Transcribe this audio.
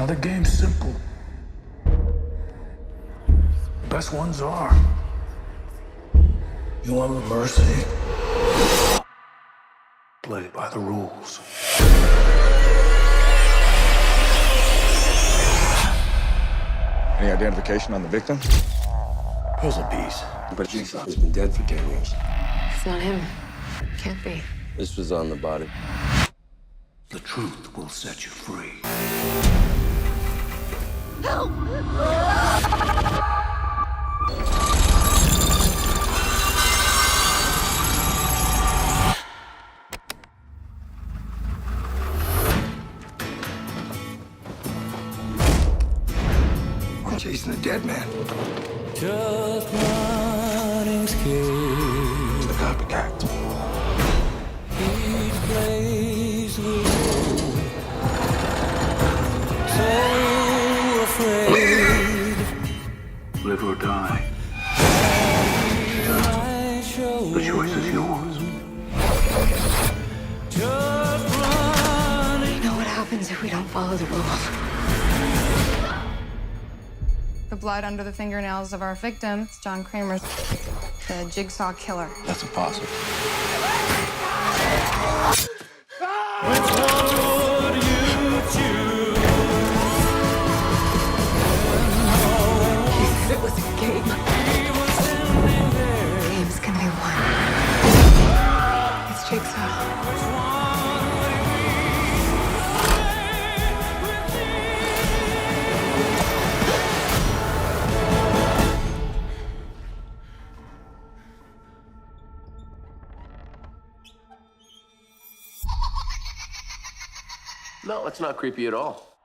Now the game's simple. Best ones are. You want mercy? Play by the rules. Any identification on the victim? Puzzle piece. But Jigsaw has been dead for 10 years. It's not him. Can't be. This was on the body. The truth will set you free. I'm chasing a dead man. Just running scared. The copycat. Each place we go. So Live or die. The choice is yours. You know what happens if we don't follow the rules? The blood under the fingernails of our victim, John Kramer, the jigsaw killer. That's impossible. No, it's not creepy at all.